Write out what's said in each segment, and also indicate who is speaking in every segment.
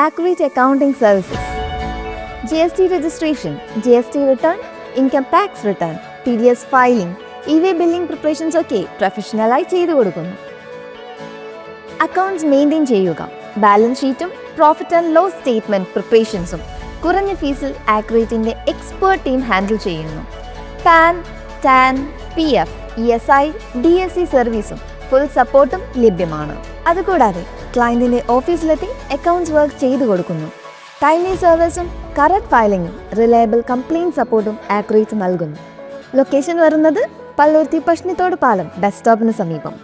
Speaker 1: Accurate G S T return income tax return T D S filing e-way billing preparations ഒക്കെ പ്രൊഫഷണലായി ചെയ്തു കൊടുക്കുന്നു. Accounts maintain ചെയ്യുക. Balance ഷീറ്റും പ്രോഫിറ്റ് ആൻഡ് ലോസ് സ്റ്റേറ്റ്മെന്റ് പ്രിപ്പറേഷൻസും കുറഞ്ഞ ഫീസിൽ ആക്രേറ്റിന്റെ എക്സ്പേർട്ട് ടീം ഹാൻഡിൽ ചെയ്യുന്നു. PAN TAN P F E S I D S C സർവീസും ഫുൾ സപ്പോർട്ടും ലഭ്യമാണ്. അതുകൂടാതെ ക്ലയന്റിന്റെ ഓഫീസിലെത്തി അക്കൗണ്ട്സ് വർക്ക് ചെയ്തു കൊടുക്കുന്നു. ടൈംലി സർവീസും കറക്റ്റ് ഫയലിങ്ങും റിലയബിൾ കംപ്ലയിന്റ് സപ്പോർട്ടും ആക്രേറ്റ് നൽകുന്നു. ലൊക്കേഷൻ വരുന്നത് പള്ളൂർത്തി പഷ്ണിത്തോട് പാലം ബസ് സ്റ്റോപ്പിന് സമീപം.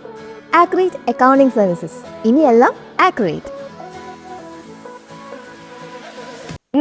Speaker 1: ആക്രേറ്റ് അക്കൗണ്ടിംഗ് സർവീസസ് ഇനിയെല്ലാം ആക്രേറ്റ്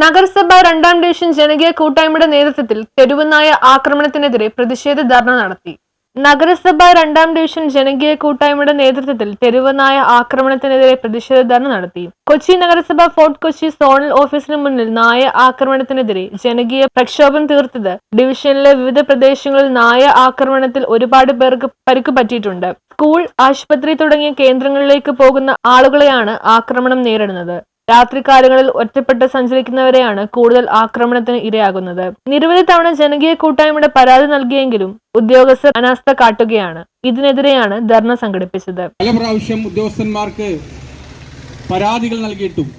Speaker 2: നഗരസഭ രണ്ടാം ഡിവിഷൻ ജനകീയ കൂട്ടായ്മയുടെ നേതൃത്വത്തിൽ തെരുവുനായ ആക്രമണത്തിനെതിരെ പ്രതിഷേധ ധർണ നടത്തി. നഗരസഭ രണ്ടാം ഡിവിഷൻ ജനകീയ കൂട്ടായ്മയുടെ നേതൃത്വത്തിൽ തെരുവനായ ആക്രമണത്തിനെതിരെ പ്രതിഷേധ ധർണ നടത്തി. കൊച്ചി നഗരസഭ ഫോർട്ട് കൊച്ചി സോണൽ ഓഫീസിന് മുന്നിൽ നായ ആക്രമണത്തിനെതിരെ ജനകീയ പ്രക്ഷോഭം തീർത്തത് ഡിവിഷനിലെ വിവിധ പ്രദേശങ്ങളിൽ നായ ആക്രമണത്തിൽ ഒരുപാട് പേർക്ക് പരിക്ക് പറ്റിയിട്ടുണ്ട്. സ്കൂൾ ആശുപത്രി തുടങ്ങിയ കേന്ദ്രങ്ങളിലേക്ക് പോകുന്ന ആളുകളെയാണ് ആക്രമണം നേരിടുന്നത്. രാത്രികാലങ്ങളിൽ ഒറ്റപ്പെട്ട് സഞ്ചരിക്കുന്നവരെയാണ് കൂടുതൽ ആക്രമണത്തിന് ഇരയാകുന്നത്. നിരവധി തവണ ജനകീയ കൂട്ടായ്മയുടെ പരാതി നൽകിയെങ്കിലും ഉദ്യോഗസ്ഥർ അനാസ്ഥ കാട്ടുകയാണ്. ഇതിനെതിരെയാണ് ധർണ സംഘടിപ്പിച്ചത്.
Speaker 3: പല പ്രാവശ്യം ഉദ്യോഗസ്ഥന്മാർക്ക് പരാതികൾ നൽകിയിട്ടും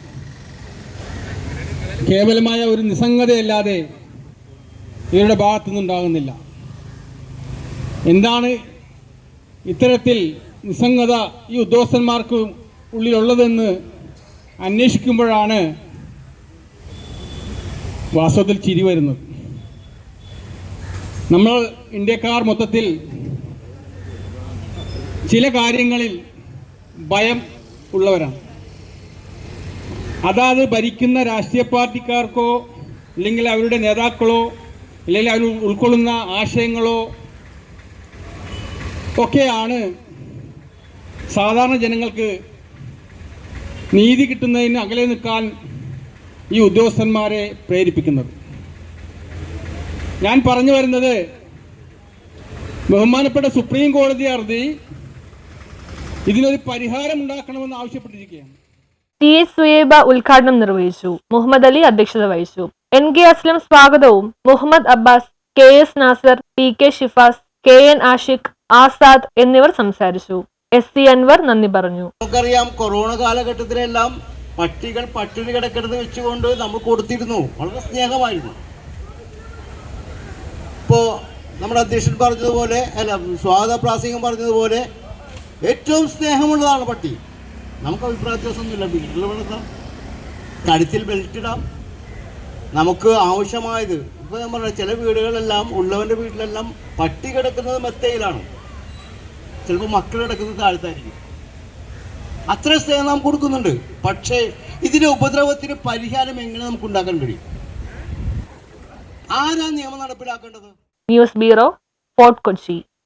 Speaker 3: കേവലമായ ഒരു നിസ്സംഗതയല്ലാതെ ഇവരുടെ ഭാഗത്തു നിന്നുണ്ടാകുന്നില്ല എന്താണ് ഇത്തരത്തിൽ നിസ്സംഗത ഈ ഉദ്യോഗസ്ഥന്മാർക്ക് ഉള്ളിലുള്ളതെന്ന് അന്വേഷിക്കുമ്പോഴാണ് വാസ്തവത്തിൽ ചിരി വരുന്നത്. നമ്മൾ ഇന്ത്യക്കാർ മൊത്തത്തിൽ ചില കാര്യങ്ങളിൽ ഭയം ഉള്ളവരാണ്. അതാത് ഭരിക്കുന്ന രാഷ്ട്രീയ പാർട്ടിക്കാർക്കോ അല്ലെങ്കിൽ അവരുടെ നേതാക്കളോ അല്ലെങ്കിൽ അവർ ഉൾക്കൊള്ളുന്ന ആശയങ്ങളോ ഒക്കെയാണ് സാധാരണ ജനങ്ങൾക്ക് നീതി കിട്ടുന്നതിന് അകലെ നിൽക്കാൻ ഈ ഉദ്യോഗസ്ഥന്മാരെ പ്രേരിപ്പിക്കുന്നത്. ഞാൻ പറഞ്ഞു വരുന്നത് ബഹുമാനപ്പെട്ട സുപ്രീം കോടതി ഹർജി ഇതിനൊരു പരിഹാരം ഉണ്ടാക്കണമെന്ന് ആവശ്യപ്പെട്ടിരിക്കുകയാണ്.
Speaker 2: ടി എസ് സുയേബ ഉദ്ഘാടനം നിർവഹിച്ചു. മുഹമ്മദ് അലി അധ്യക്ഷത വഹിച്ചു. എൻ കെ അസ്ലം സ്വാഗതവും. Muhammad Abbas K S Nasar P K Shifas K N Ashiq Azad എന്നിവർ സംസാരിച്ചു. എസ് സി അൻവർ നന്ദി പറഞ്ഞു.
Speaker 4: നമുക്കറിയാം കൊറോണ കാലഘട്ടത്തിലെല്ലാം പട്ടികൾ പട്ടിണി കിടക്കരുത് വെച്ചുകൊണ്ട് നമ്മൾ കൊടുത്തിരുന്നു. വളരെ സ്നേഹമായിരുന്നു. ഇപ്പോ നമ്മുടെ അധ്യക്ഷൻ പറഞ്ഞതുപോലെ അല്ല സ്വാഗത പ്രാസംഗം പറഞ്ഞതുപോലെ ഏറ്റവും സ്നേഹമുള്ളതാണ് പട്ടി. നമുക്ക് അഭിപ്രായ വ്യത്യാസമൊന്നുമില്ല വീട്ടിൽ വളർത്താം കഴുത്തിൽ ബെൽറ്റ് ഇടാം. നമുക്ക് ആവശ്യമായത് ഇപ്പോൾ ഞാൻ പറഞ്ഞ ചില വീടുകളെല്ലാം ഉള്ളവന്റെ വീട്ടിലെല്ലാം പട്ടി കിടക്കുന്നത് മെത്തയിലാണ്. ചിലപ്പോൾ മക്കൾ കിടക്കുന്നത് താഴ്ത്തായിരിക്കും. അത്ര സ്നേഹം നാം കൊടുക്കുന്നുണ്ട്. പക്ഷേ ഇതിന്റെ ഉപദ്രവത്തിന് പരിഹാരം എങ്ങനെ നമുക്ക് ഉണ്ടാക്കാൻ കഴിയും? ആരാ നിയമം നടപ്പിലാക്കേണ്ടത്?
Speaker 2: News bureau Fort Kochi.